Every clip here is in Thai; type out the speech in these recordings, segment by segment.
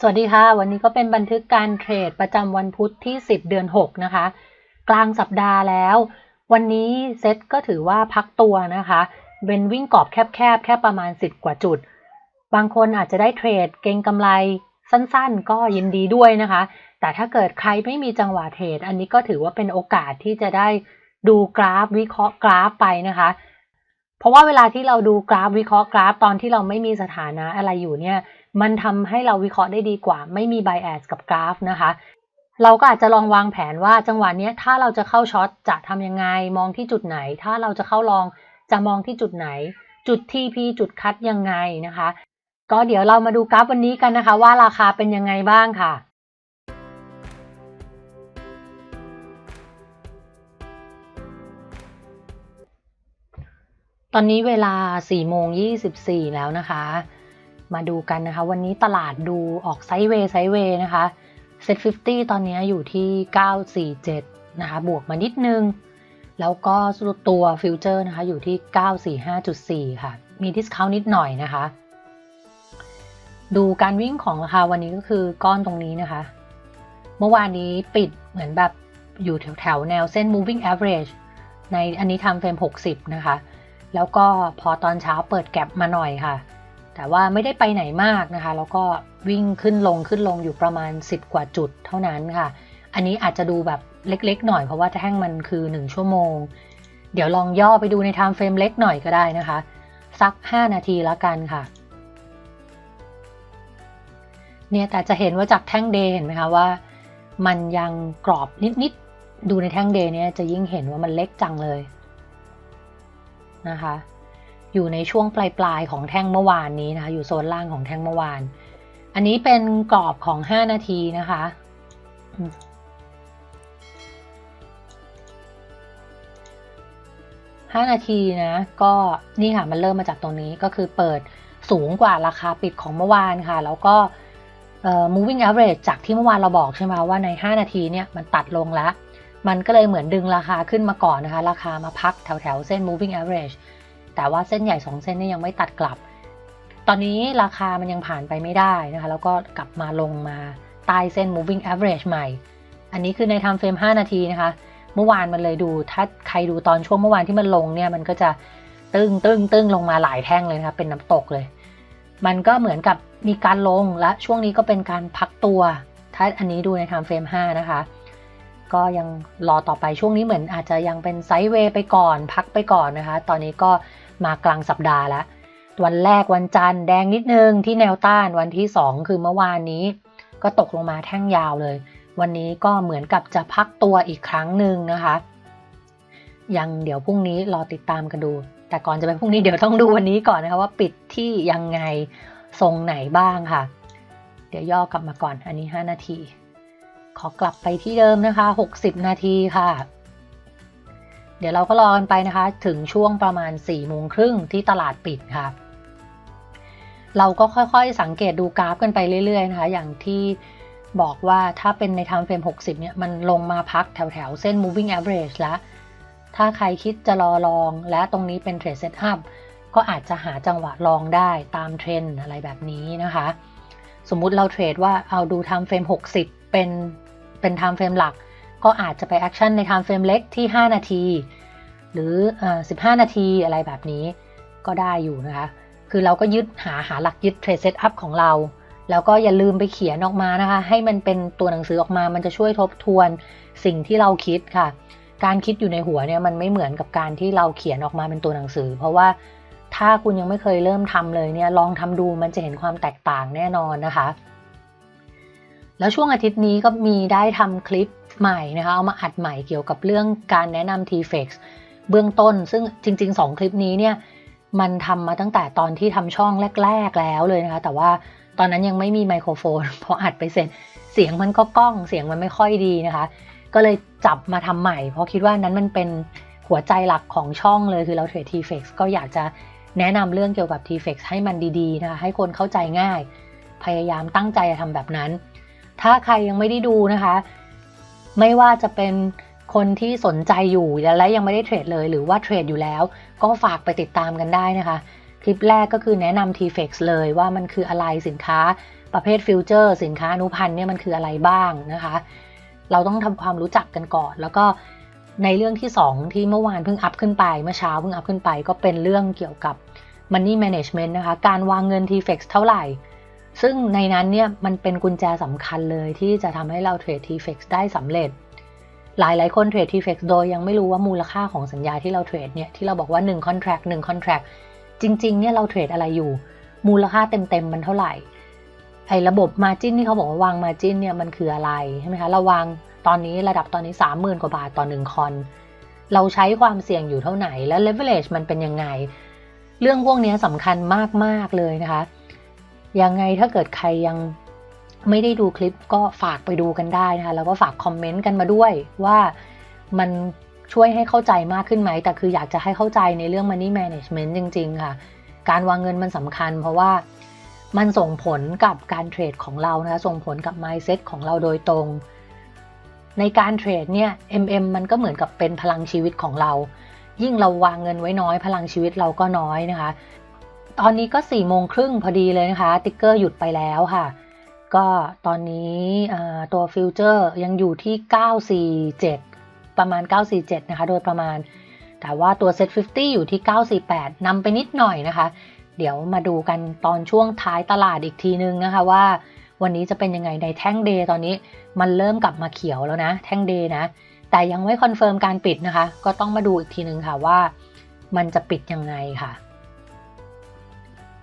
สวัสดีค่ะ วันนี้ก็เป็นบันทึกการเทรดประจำวันพุธที่ 10 เดือน 6 นะคะ กลางสัปดาห์แล้ว วันนี้เซ็ตก็ถือว่าพักตัวนะคะเป็นวิ่งกรอบแคบๆแค่ประมาณ 10 กว่าจุด บางคนอาจจะได้เทรดเก็งกำไรสั้นๆ ก็ยินดีด้วยนะคะ แต่ถ้าเกิดใครไม่มีจังหวะเทรด อันนี้ก็ถือว่าเป็นโอกาสที่จะได้ดูกราฟวิเคราะห์กราฟไปนะคะ เพราะว่าเวลาที่เราดูกราฟวิเคราะห์กราฟตอนที่เราไม่มีสถานะอะไรอยู่เนี่ย มันทำให้เราวิเคราะห์ได้ดีกว่า ไม่มีไบแอสกับกราฟนะคะ เราก็อาจจะลองวางแผนว่าจังหวะนี้ถ้าเราจะเข้าช็อตจะทำยังไง มองที่จุดไหน ถ้าเราจะเข้าลองจะมองที่จุดไหน จุด TP จุดคัดยังไงนะคะ ก็เดี๋ยวเรามาดูกราฟวันนี้กันนะคะ ว่าราคาเป็นยังไงบ้างค่ะ อนนี้เวลา4โมง24 แล้วนะคะ มาดูกันนะคะ วันนี้ตลาดดูออกไซด์เวย์ไซด์เวย์นะคะเซ็ต50 ตอนนี้อยู่ที่ 947 นะคะ บวกมานิดนึง แล้วก็ตัวฟิวเจอร์นะคะ อยู่ที่ 945.4 ค่ะ มีดิสคาวนิดหน่อยนะคะ ดูการวิ่งของราคาวันนี้ก็คือก้อนตรงนี้นะคะ เมื่อวานนี้ปิดเหมือนแบบอยู่แถวแถวแนวเส้น moving average ในอันนี้ทำเฟรม 60 นะคะ แล้วก็พอตอนเช้าเปิดแก็บมาหน่อยค่ะ แต่ว่าไม่ได้ไปไหนมากนะคะ แล้วก็วิ่งขึ้นลงขึ้นลงอยู่ประมาณ 10 กว่าจุดเท่านั้นค่ะ อันนี้อาจจะดูแบบเล็กๆ หน่อยเพราะว่าแท่งมันคือ 1 ชั่วโมง เดี๋ยวลองย่อไปดูในไทม์เฟรมเล็กหน่อยก็ได้นะคะ สัก 5 นาทีล้วกันค่ะเนี่ยแต่จะเห็นว่าจากแท่งเดย์เห็นไหมคะว่า มันยังกรอบนิดๆ ดูในแท่งเดย์เนี่ยจะยิ่งเห็นว่ามันเล็กจังเลย นะคะ อยู่ในช่วงปลายๆของแท่งเมื่อวานนี้นะคะ อยู่โซนล่างของแท่งเมื่อวาน อันนี้เป็นกรอบของ 5 นาทีนะคะห้านาทีนะก็นี่ค่ะมันเริ่มมาจากตรงนี้ก็คือเปิดสูงกว่าราคาปิดของเมื่อวานค่ะ แล้วก็ moving average จากที่เมื่อวานเราบอกใช่ไหมว่าใน 5 นาทีเนี่ยมันตัดลงแล้ว มันก็เลยเหมือนดึงราคาขึ้นมาก่อนนะคะ ราคามาพักแถวแถวเส้น moving average แต่ว่าเส้นใหญ่ 2 เส้นนี่ยังไม่ตัดกลับ ตอนนี้ราคามันยังผ่านไปไม่ได้นะคะ แล้วก็กลับมาลงมาใต้เส้น moving average ใหม่ อันนี้คือใน time frame 5 นาทีนะคะ เมื่อวานมันเลยดู ถ้าใครดูตอนช่วงเมื่อวานที่มันลงเนี่ย มันก็จะตึ้งตึ้งตึ้งลงมาหลายแท่งเลยนะคะ เป็นน้ำตกเลย มันก็เหมือนกับมีการลงและช่วงนี้ก็เป็นการพักตัว ถ้าอันนี้ดูใน time frame 5 นะคะ ก็ยังรอต่อไปช่วงนี้เหมือนอาจจะยังเป็นไซด์เวย์ไปก่อนพักไปก่อนนะคะ ตอนนี้ก็มากลางสัปดาห์แล้ว วันแรกวันจันทร์แดงนิดนึงที่แนวต้านวันที่ 2 คือเมื่อวานนี้ ก็ตกลงมาแท่งยาวเลย วันนี้ก็เหมือนกับจะพักตัวอีกครั้งหนึ่งนะคะ ยังเดี๋ยวพรุ่งนี้รอติดตามกันดู แต่ก่อนจะไปพรุ่งนี้เดี๋ยวต้องดูวันนี้ก่อนนะคะว่าปิดที่ยังไงทรงไหนบ้างค่ะ เดี๋ยวย่อกลับมาก่อนอันนี้ 5 นาที ขอกลับไปที่เดิมนะคะ 60 นาทีค่ะ เดี๋ยวเราก็รอกันไปนะคะ ถึงช่วงประมาณ4โมงครึ่งที่ตลาดปิดค่ะ เราก็ค่อยๆสังเกตดูกราฟกันไปเรื่อยๆนะคะ อย่างที่บอกว่าถ้าเป็นใน time frame 60 เนี่ย มันลงมาพักแถวๆ เส้น moving average แล้ว ถ้าใครคิดจะรอลองและตรงนี้เป็น trade setup ก็อาจจะหาจังหวะลองได้ตามเทรนอะไรแบบนี้นะคะ สมมุติเราเทรดว่าเอาดู time frame 60 เป็น เป็น time frame หลัก ก็อาจจะไปแอคชั่นใน time frame เล็กที่ 5 นาที หรือ15 นาทีอะไรแบบนี้ก็ได้อยู่นะคะ คือเราก็ยึดหาหาหลักยึด trade setup ของเรา แล้วก็อย่าลืมไปเขียนออกมานะคะ ให้มันเป็นตัวหนังสือออกมา มันจะช่วยทบทวนสิ่งที่เราคิดค่ะ การคิดอยู่ในหัวเนี่ยมันไม่เหมือนกับการที่เราเขียนออกมาเป็นตัวหนังสือ เพราะว่าถ้าคุณยังไม่เคยเริ่มทำเลยเนี่ยลองทำดูมันจะเห็นความแตกต่างแน่นอนนะคะ แล้วช่วงอาทิตย์นี้ก็มีได้ทำคลิปใหม่นะคะ เอามาอัดใหม่เกี่ยวกับเรื่องการแนะนำ t-fex เบื้องต้น ซึ่งจริง ๆ 2 คลิปนี้เนี่ยมันทำมาตั้งแต่ตอนที่ทำช่องแรก ๆ แล้วเลยนะคะ แต่ว่าตอนนั้นยังไม่มีไมโครโฟนพออัดไปเสร็จเสียงมันก็ก้องเสียงมันไม่ค่อยดีนะคะ ก็เลยจับมาทำใหม่ เพราะคิดว่านั้นมันเป็นหัวใจหลักของช่องเลยคือเราเทรด t-fex ก็อยากจะแนะนำเรื่องเกี่ยวกับ t-fex ให้มันดีๆนะคะให้คนเข้าใจง่าย พยายามตั้งใจทำแบบนั้น ถ้าใครยังไม่ได้ดูนะคะ ไม่ว่าจะเป็นคนที่สนใจอยู่และยังไม่ได้เทรดเลยหรือว่าเทรดอยู่แล้ว ก็ฝากไปติดตามกันได้นะคะ คลิปแรกก็คือแนะนำ TFX เลยว่ามันคืออะไรสินค้าประเภทฟิวเจอร์ สินค้าอนุพันธ์เนี่ยมันคืออะไรบ้างนะคะ เราต้องทำความรู้จักกันก่อน แล้วก็ในเรื่องที่ 2 ที่เมื่อวานเพิ่งอัพขึ้นไป เมื่อเช้าเพิ่งอัพขึ้นไป ก็เป็นเรื่องเกี่ยวกับ Money Management นะคะ การวางเงิน TFX เท่าไหร่ ซึ่งในนั้นเนี่ยมันเป็นกุญแจสำคัญเลยที่จะทำให้เราเทรด TFX ได้สำเร็จ หลายหลายคนเทรด TFX โดยยังไม่รู้ว่ามูลค่าของสัญญาที่เราเทรดเนี่ยที่เราบอกว่า 1 contract 1 contract จริงๆเนี่ยเราเทรดอะไรอยู่ มูลค่าเต็มๆมันเท่าไหร่ไอ้ระบบ margin ที่เขาบอกว่าวาง margin เนี่ยมันคืออะไรใช่ไหมคะเราวางตอนนี้ระดับตอนนี้ 30,000 กว่าบาทต่อ1คอนเราใช้ความเสี่ยงอยู่เท่าไหร่และ leverage มันเป็นยังไง เรื่องพวกนี้สำคัญมากๆเลยนะคะ ยังไงถ้าเกิดใครยังไม่ได้ดูคลิปก็ฝากไปดูกันได้นะคะ แล้วก็ฝากคอมเมนต์กันมาด้วยว่ามันช่วยให้เข้าใจมากขึ้นไหม แต่คืออยากจะให้เข้าใจในเรื่อง money management จริง ๆ ค่ะ การวางเงินมันสำคัญ เพราะว่ามันส่งผลกับการเทรดของเรานะคะ ส่งผลกับ mindset ของเราโดยตรง ในการเทรดเนี่ย MM มันก็เหมือนกับเป็นพลังชีวิตของเรา ยิ่งเราวางเงินไว้น้อย พลังชีวิตเราก็น้อยนะคะ ตอนนี้ก็4ี่โมงครึ่งพอดีเลยนะคะ ติ๊กเกอร์หยุดไปแล้วค่ะ ก็ตอนนี้ตัวฟิวเจอร์ยังอยู่ที่ 947 ประมาณ 947 นะคะ โดยประมาณ แต่ว่าตัว Set 50 อยู่ที่ 948นำไปนิดหน่อยนะคะ เดี๋ยวมาดูกันตอนช่วงท้ายตลาดอีกทีนึงนะคะว่า วันนี้จะเป็นยังไงในแท่งเดย์ตอนนี้มันเริ่มกลับมาเขียวแล้วนะ แท่งเดย์นะ แต่ยังไม่คอนเฟิร์มการปิดนะคะ ก็ต้องมาดูอีกทีนึงค่ะว่า มันจะปิดยังไงค่ะ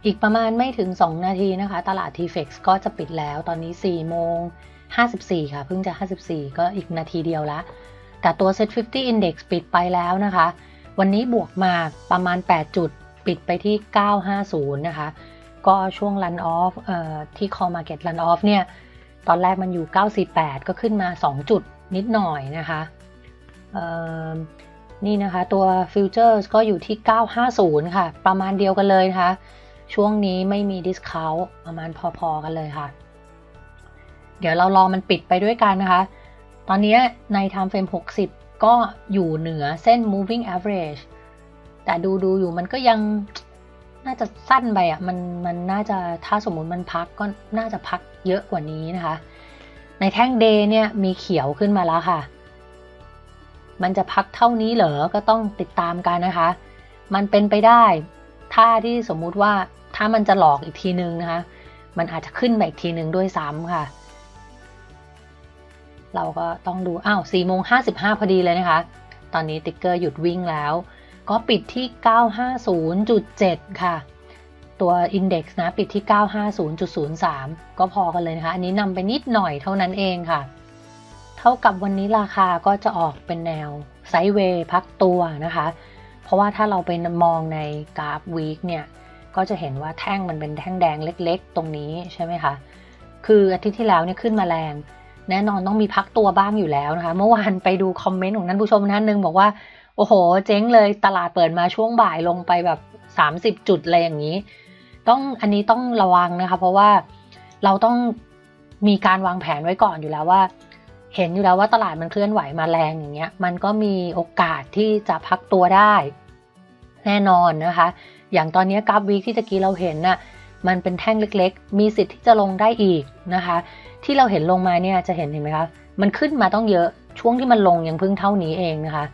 อีกประมาณไม่ถึง 2 นาทีนะคะ ตลาด TFX ก็จะปิดแล้วตอนนี้ 4 โมง 54 ค่ะ เพิ่งจะ 54 ก็อีกนาทีเดียวละ แต่ตัว Set 50 Index ปิดไปแล้วนะคะ วันนี้บวกมาประมาณ 8 จุด ปิดไปที่ 950 นะคะ ก็ช่วง run off ออที่ call market run off เนี่ย ตอนแรกมันอยู่ 948 ก็ขึ้นมา 2 จุดนิดหน่อยนะคะนี่นะคะตัว futures ก็อยู่ที่ 950 ค่ะ ประมาณเดียวกันเลยนะคะ ช่วงนี้ไม่มี discount ประมาณพอๆกันเลยค่ะ เดี๋ยวเรารองมันปิดไปด้วยกันนะคะ ตอนนี้ใน time frame 60 ก็อยู่เหนือเส้น moving average แต่ดูดูอยู่มันก็ยังน่าจะสั้นไปอะมันมันน่าจะถ้าสมมุติมันพักก็น่าจะพักเยอะกว่านี้นะคะ ในแท่งเดย์เนี่ยมีเขียวขึ้นมาแล้วค่ะ มันจะพักเท่านี้เหรอก็ต้องติดตามกันนะคะ มันเป็นไปได้ ถ้าที่สมมุติว่าถ้ามันจะหลอกอีกทีนึงนะคะ มันอาจจะขึ้นไปอีกทีนึงด้วยซ้ำค่ะ เราก็ต้องดู อ้าว4โมง55พอดีเลยนะคะ ตอนนี้ติ๊กเกอร์หยุดวิ่งแล้ว ก็ปิดที่ 950.7 ค่ะ ตัว Index นะ ปิดที่ 950.03 ก็พอกันเลยนะคะ อันนี้นำไปนิดหน่อยเท่านั้นเองค่ะ เท่ากับวันนี้ราคาก็จะออกเป็นแนวไซด์เวย์พักตัวนะคะ เพราะว่าถ้าเราไปมองในกราฟวีคเนี่ย ก็จะเห็นว่าแท่งมันเป็นแท่งแดงเล็กๆ ตรงนี้ใช่ไหมคะ คืออาทิตย์ที่แล้วเนี่ยขึ้นมาแรง แน่นอนต้องมีพักตัวบ้างอยู่แล้วนะคะ เมื่อวานไปดูคอมเมนต์ของท่านผู้ชมท่านหนึ่งบอกว่า โอ้โห เจ๊งเลยตลาดเปิดมาช่วงบ่ายลงไปแบบ 30 จุดอะไรอย่างนี้ ต้องอันนี้ต้องระวังนะคะ เพราะว่าเราต้องมีการวางแผนไว้ก่อนอยู่แล้วว่า เห็นอยู่แล้วว่าตลาดมันเคลื่อนไหวมาแรงอย่างเงี้ย มันก็มีโอกาสที่จะพักตัวได้ แน่นอนนะคะ อย่างตอนนี้กราฟวีคที่ตะกี้เราเห็นน่ะ มันเป็นแท่งเล็กๆ มีสิทธิ์ที่จะลงได้อีกนะคะ ที่เราเห็นลงมาเนี่ยจะเห็นเห็นไหมคะ มันขึ้นมาต้องเยอะ ช่วงที่มันลงยังเพิ่งเท่านี้เองนะคะ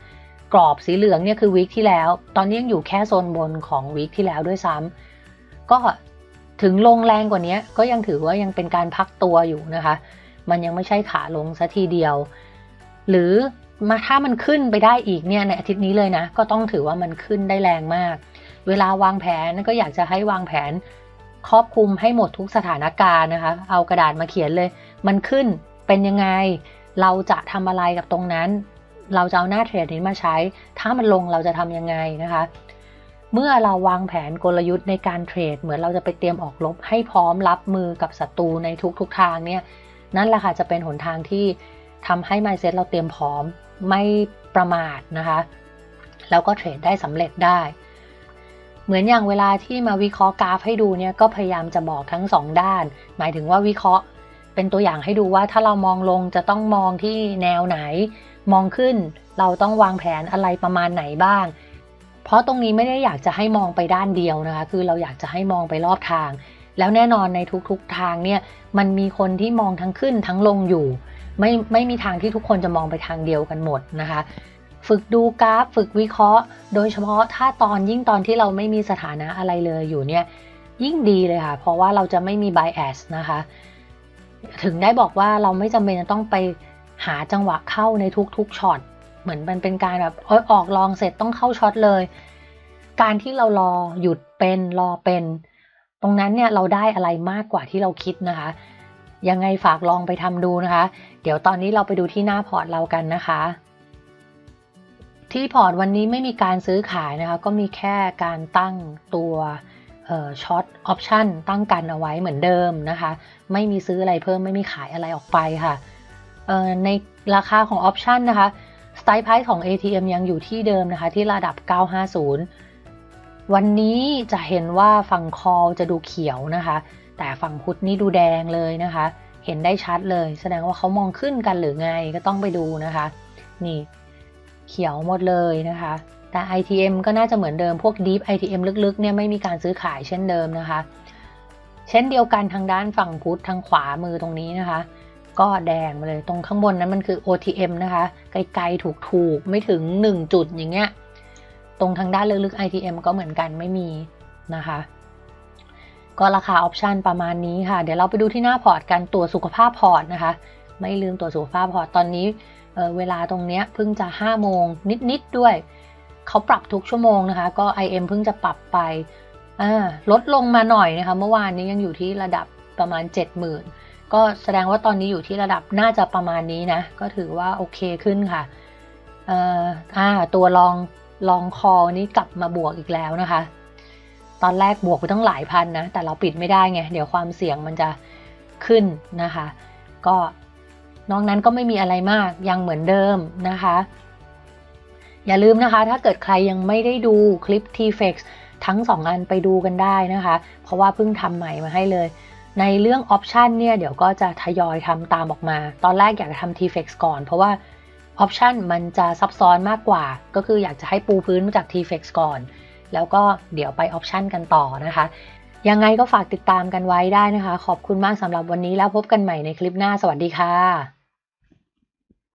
กรอบสีเหลืองเนี่ยคือวีคที่แล้ว ตอนนี้ยังอยู่แค่โซนบนของวีคที่แล้วด้วยซ้ำก็ถึงลงแรงกว่านี้ก็ยังถือว่ายังเป็นการพักตัวอยู่นะคะ มันยังไม่ใช่ขาลงซะทีเดียว หรือมาถ้ามันขึ้นไปได้อีกเนี่ยในอาทิตย์นี้เลยนะ ก็ต้องถือว่ามันขึ้นได้แรงมาก เวลาวางแผนก็อยากจะให้วางแผนครอบคลุมให้หมดทุกสถานการณ์นะคะ เอากระดาษมาเขียนเลย มันขึ้นเป็นยังไง เราจะทำอะไรกับตรงนั้น เราจะเอาหน้าเทรดนี้มาใช้ ถ้ามันลงเราจะทำยังไงนะคะ เมื่อเราวางแผนกลยุทธ์ในการเทรด เหมือนเราจะไปเตรียมออกรบให้พร้อมรับมือกับศัตรูในทุกๆทางเนี่ย นั่นแหละค่ะจะเป็นหนทางที่ทำให้ mindset เราเตรียมพร้อมไม่ประมาทนะคะ แล้วก็เทรดได้สำเร็จได้ เหมือนอย่างเวลาที่มาวิเคราะห์กราฟให้ดูเนี่ยก็พยายามจะบอกทั้ง2ด้าน หมายถึงว่าวิเคราะห์เป็นตัวอย่างให้ดูว่าถ้าเรามองลงจะต้องมองที่แนวไหน มองขึ้นเราต้องวางแผนอะไรประมาณไหนบ้าง เพราะตรงนี้ไม่ได้อยากจะให้มองไปด้านเดียวนะคะ คือเราอยากจะให้มองไปรอบทาง แล้วแน่นอนในทุกๆทางเนี่ยมันมีคนที่มองทั้งขึ้นทั้งลงอยู่ ไม่ไม่มีทางที่ทุกคนจะมองไปทางเดียวกันหมดนะคะ ฝึกดูกราฟ ฝึกวิเคราะห์ โดยเฉพาะถ้าตอนยิ่งตอนที่เราไม่มีสถานะอะไรเลยอยู่เนี่ยยิ่งดีเลยค่ะ เพราะว่าเราจะไม่มี bias นะคะ ถึงได้บอกว่าเราไม่จำเป็นจะต้องไปหาจังหวะเข้าในทุกๆช็อตเหมือนมันเป็นการแบบออกลองเสร็จต้องเข้าช็อตเลย การที่เรารอหยุดเป็นรอเป็น ตรงนั้นเนี่ยเราได้อะไรมากกว่าที่เราคิดนะคะ ยังไงฝากลองไปทำดูนะคะ เดี๋ยวตอนนี้เราไปดูที่หน้าพอร์ตเรากันนะคะ ที่พอร์ตวันนี้ไม่มีการซื้อขายนะคะ ก็มีแค่การตั้งตัวช็อตออปชันตั้งกันเอาไว้เหมือนเดิมนะคะ ไม่มีซื้ออะไรเพิ่มไม่มีขายอะไรออกไปค่ะในราคาของออปชันนะคะสไตล์ไพของ ATM ยังอยู่ที่เดิมนะคะ ที่ระดับ 950 วันนี้จะเห็นว่าฝั่งคอจะดูเขียวนะคะ แต่ฝั่งพุทธนี่ดูแดงเลยนะคะ เห็นได้ชัดเลย แสดงว่าเขามองขึ้นกันหรือไงก็ต้องไปดูนะคะ นี่เขียวหมดเลยนะคะ แต่ ITM ก็น่าจะเหมือนเดิมพวก Deep ITM ลึกๆเนี่ยไม่มีการซื้อขายเช่นเดิมนะคะ เช่นเดียวกันทางด้านฝั่งพุทธทางขวามือตรงนี้นะคะ ก็แดงเลยตรงข้างบนนั้นมันคือ OTM นะคะ ไกลๆถูกๆ ไม่ถึง 1 จุดอย่างเงี้ย ตรงทางด้านลึกๆ ITM ก็เหมือนกันไม่มีนะคะ ก็ราคาออปชันประมาณนี้ค่ะ เดี๋ยวเราไปดูที่หน้าพอร์ตกันตัวสุขภาพพอร์ตนะคะ ไม่ลืมตัวสุขภาพพอร์ตตอนนี้เเวลาตรงเนี้ยเพิ่งจะ 5 โมงนิด ๆ ด้วย เขาปรับทุกชั่วโมงนะคะ ก็ IM เพิ่งจะปรับไปลดลงมาหน่อยนะคะ เมื่อวานนี้ยังอยู่ที่ระดับประมาณ 70,000 ก็แสดงว่าตอนนี้อยู่ที่ระดับน่าจะประมาณนี้นะ ก็ถือว่าโอเคขึ้นค่ะอ่าตัวลอง ลองคอนี้กลับมาบวกอีกแล้วนะคะ ตอนแรกบวกไปตั้งหลายพันนะ แต่เราปิดไม่ได้ไง เดี๋ยวความเสี่ยงมันจะขึ้นนะคะ ก็นอกนั้นก็ไม่มีอะไรมาก ยังเหมือนเดิมนะคะ อย่าลืมนะคะ ถ้าเกิดใครยังไม่ได้ดูคลิป t-fex ทั้ง 2 อันไปดูกันได้นะคะ เพราะว่าเพิ่งทำใหม่มาให้เลย ในเรื่องออปชันเนี่ย เดี๋ยวก็จะทยอยทำตามออกมา ตอนแรกอยากจะทำ t-fex ก่อน เพราะว่า ออปชันมันจะซับซ้อนมากกว่า ก็คืออยากจะให้ปูพื้นมาจาก t-fex ก่อน แล้วก็เดี๋ยวไปออปชันกันต่อนะคะ ยังไงก็ฝากติดตามกันไว้ได้นะคะ ขอบคุณมากสำหรับวันนี้แล้วพบกันใหม่ในคลิปหน้า สวัสดีค่ะ